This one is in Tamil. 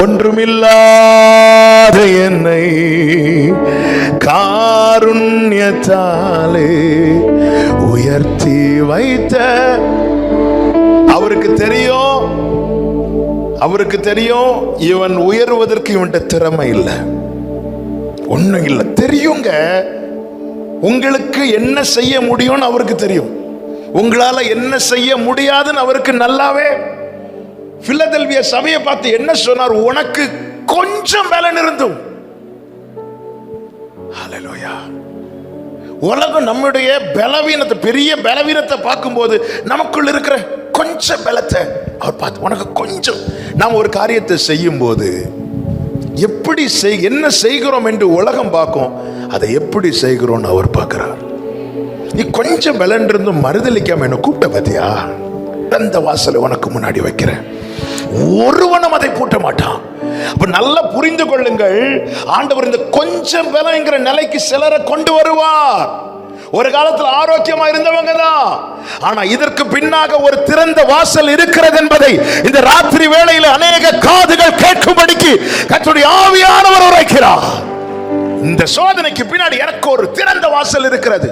ஒன்றுமில்லாத என்னை காருண்யத்தாலே உயர்த்தி வைத்த. அவருக்கு தெரியும் அவருக்கு தெரியும் இவன் உயர்வதற்கு இவன்கிட்ட திறமை இல்லை. ஒண்ணும் இல்லை. தெரியுங்க. உங்களுக்கு என்ன செய்ய முடியும்னு அவருக்கு தெரியும். உங்களால என்ன செய்ய முடியாதுன்னு அவருக்கு நல்லாவே பிலதெல்விய சபையை பார்த்து என்ன சொன்னார்? உனக்கு கொஞ்சம் பலன் இருந்தும் ஹalleluya. உலகம் நம்முடைய பலவீனத்தை பெரிய பலவீனத்தை பார்க்கும்போது நமக்குள்ள இருக்கிற கொஞ்சம் பலத்தை அவர் பார்த்து உனக்கு கொஞ்சம். நாம் ஒரு காரியத்தை செய்யும் போது எப்படி செய் என்ன செய்கிறோம் என்று உலகம் பார்க்கும் அதை எப்படி செய்கிறோம்னு அவர் பார்க்கிறார். நீ கொஞ்சம் பலன் இருந்தும் மறுதளிக்காம என்ன கூப்பிட்ட பாத்தியா? அந்த வாசலை உனக்கு முன்னாடி வைக்கிறேன். ஒருவனும் அதை பூட்ட மாட்டான் அப்ப நல்லா புரிந்து கொள்ளுங்கள் ஆண்டவர் இந்த கொஞ்சம் பலங்கிற நிலைக்கு சிலரை கொண்டு வருவார். ஒரு காலத்தில் ஆரோக்கியமா இருந்தவங்க தான். ஆனா இதற்கு பின்னாக ஒரு திறந்த வாசல் இருக்கிறது என்பதை இந்த ராத்திரி வேளையில் அநேக காதுகள் கேட்கும்படிக்கு கற்றுடைய ஆவியானவர் உரைக்கிறார். இந்த சோதனைக்கு பின்னாடி எனக்கு ஒரு திறந்த வாசல் இருக்கிறது.